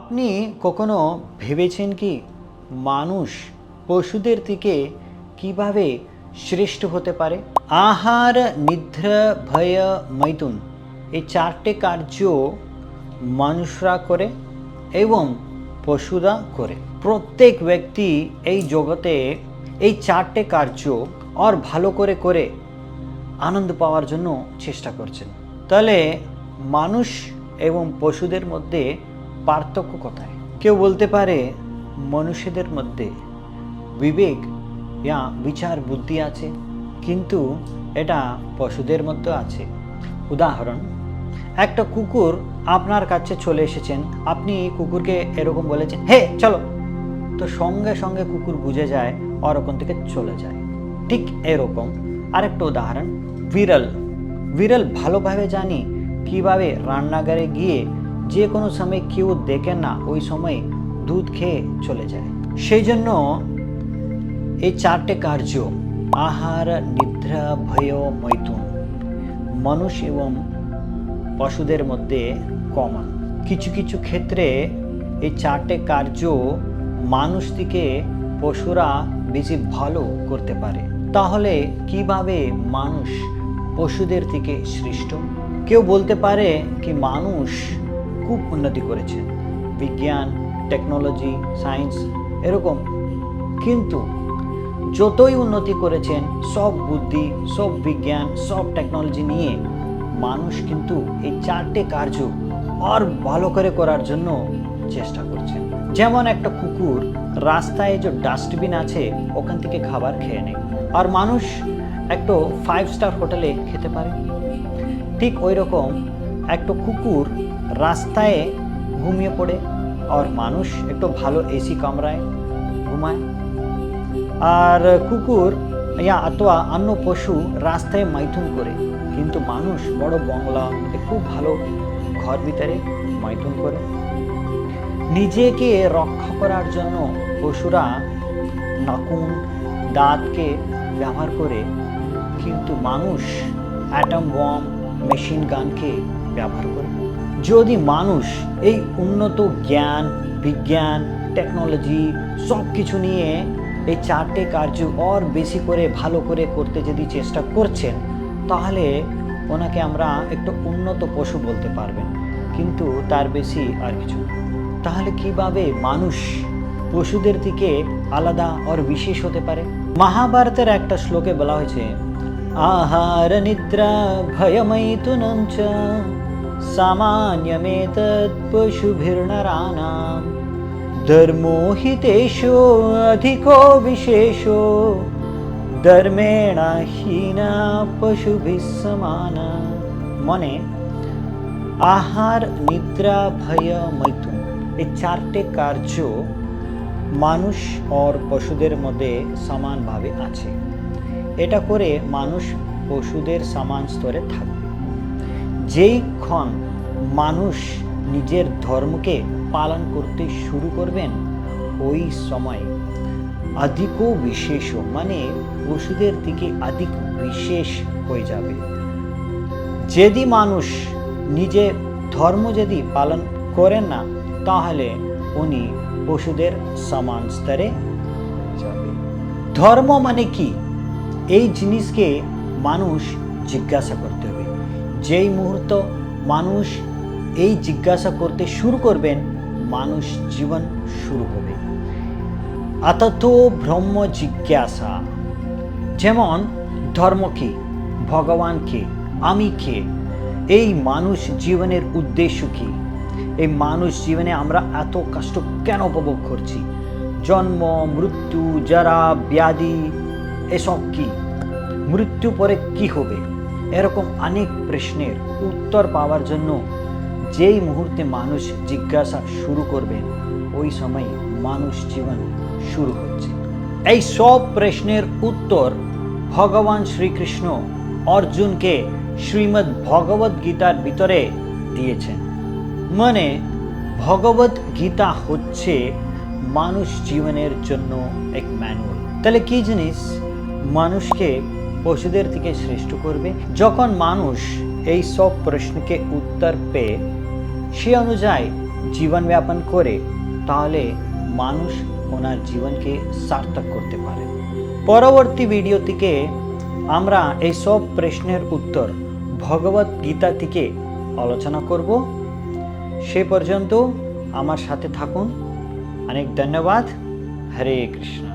আপনি কখনো ভেবেছেন কি মানুষ পশুদের থেকে কীভাবে শ্রেষ্ঠ হতে পারে? আহার, নিদ্রা, ভয়, মৈথুন এই চারটে কার্য মানুষরা করে এবং পশুরা করে। প্রত্যেক ব্যক্তি এই জগতে এই চারটে কার্য আর ভালো করে করে আনন্দ পাওয়ার জন্য চেষ্টা করছেন। তাহলে মানুষ এবং পশুদের মধ্যে পার্থক্য কোথায়? কেউ বলতে পারে মনুষ্যদের মধ্যে বিবেক ইয়া বিচার বুদ্ধি আছে, কিন্তু এটা পশুদের মধ্যে আছে। উদাহরণ, একটা কুকুর আপনার কাছে চলে এসেছেন, আপনি কুকুরকে এরকম বলেছেন, হে, চলো। তো সঙ্গে সঙ্গে কুকুর বুঝে যায় ওখান থেকে চলে যায়। ঠিক এরকম আরেকটা উদাহরণ, বিড়াল। বিড়াল ভালোভাবে জানি কীভাবে রান্নাঘরে গিয়ে যে কোনো সময় কেউ দেখে না ওই সময় দুধ খেয়ে চলে যায়। সেই জন্য এই চারটে কার্য, আহার, নিদ্রা, ভয়, মৈথুন, মানুষ এবং পশুদের মধ্যে কমন কিছু কিছু ক্ষেত্রে এই চারটে কার্য মানুষ থেকে পশুরা বেশি ভালো করতে পারে। তাহলে কীভাবে মানুষ পশুদের থেকে সৃষ্ট? কেউ বলতে পারে কি মানুষ খুব উন্নতি করেছে। বিজ্ঞান টেকনোলজি সায়েন্স এরকম। কিন্তু যতই উন্নতি করেছেন, সব বুদ্ধি, সব বিজ্ঞান, সব টেকনোলজি নিয়ে মানুষ কিন্তু এই চারটে কার্য আর ভালো করে করার জন্য চেষ্টা করছেন। যেমন একটা কুকুর রাস্তায় যে ডাস্টবিন আছে, ওখান থেকে খাবার খেয়ে নেয়। আর মানুষ একটা ফাইভ স্টার হোটেলে খেতে পারে। ঠিক ওই রকম একটা কুকুর রাস্তায় ঘুমিয়ে পড়ে আর মানুষ একটু ভালো এসি কামরায় ঘুমায়। আর কুকুর, ইয়া, অথবা অন্য পশু রাস্তায় মাইথুন করে। কিন্তু মানুষ বড় বংলা খুব ভালো ঘর ভিতরে মাইথুন করে। নিজেকে রক্ষা করার জন্য পশুরা নাকুন, দাঁতকে ব্যবহার করে। কিন্তু মানুষ অ্যাটম বম মেশিন গানকে ব্যবহার করে। যদি মানুষ এই উন্নত জ্ঞান, বিজ্ঞান টেকনোলজি সব কিছু নিয়ে এই চারটে কার্য আর বেশি করে, ভালো করে করতে যদি চেষ্টা করছেন, তাহলে ওনাকে আমরা একটু উন্নত পশু বলতে পারবেন। কিন্তু তার বেশি আর কিছু তাহলে কীভাবে মানুষ পশুদের থেকে আলাদা আর বিশেষ হতে পারে? মহাভারতের একটা শ্লোকে বলা হয়েছে, আহার নিদ্রা ভয়মৈথুনম ধর্মো হি তেষো অধিকো বিশেষো ধর্মেণ হীনা পশুভিঃ সমানা মনে আহার নিদ্রা ভয় মৈথুন এই চারটে কার্য মানুষ আর পশুদের মধ্যে সমানভাবে আছে। এটা করে মানুষ পশুদের সমান স্তরে থাকবে। যেই ক্ষণ মানুষ নিজের ধর্মকে পালন করতে শুরু করবেন, ওই সময় অধিক বিশেষ মানে পশুদের থেকে অধিক বিশেষ হয়ে যাবে। যদি মানুষ নিজে ধর্ম যদি পালন করেন না, তাহলে উনি পশুদের সমান স্তরে যাবে। ধর্ম মানে কি? এই জিনিসকে মানুষ জিজ্ঞাসা করতে হবে। যেই মুহূর্ত মানুষ এই জিজ্ঞাসা করতে শুরু করবেন, মানুষ জীবন শুরু হবে। আতত ব্রহ্ম জিজ্ঞাসা। যেমন, ধর্ম কি? ভগবান কে? আমি কে? এই মানুষ জীবনের উদ্দেশ্য কি? এই মানুষ জীবনে আমরা এত কষ্ট কেন উপভোগ করছি? জন্ম, মৃত্যু, যারা, ব্যাধি, এসব কি? মৃত্যু পরে কি হবে? এরকম অনেক প্রশ্নের উত্তর পাওয়ার জন্য যেই মুহূর্তে মানুষ জিজ্ঞাসা শুরু করবেন ওই সময় মানুষ জীবন শুরু হচ্ছে। এই সব প্রশ্নের উত্তর ভগবান শ্রীকৃষ্ণ অর্জুনকে শ্রীমদ্ ভগবদ গীতার ভিতরে দিয়েছেন। মানে ভগবত গীতা হচ্ছে মানুষ জীবনের জন্য এক ম্যানুয়াল তাহলে কি জিনিস? মানুষকে পশুদের থেকে শ্রেষ্ঠ করবে। যখন মানুষ এই সব প্রশ্নকে উত্তর পেয়ে সে অনুযায়ী জীবনযাপন করে, তাহলে মানুষ ওনার জীবনকে সার্থক করতে পারে। পরবর্তী ভিডিও থেকে আমরা এই সব প্রশ্নের উত্তর ভগবত গীতা থেকে আলোচনা করব। সে পর্যন্ত আমার সাথে থাকুন। অনেক ধন্যবাদ। হরে কৃষ্ণ।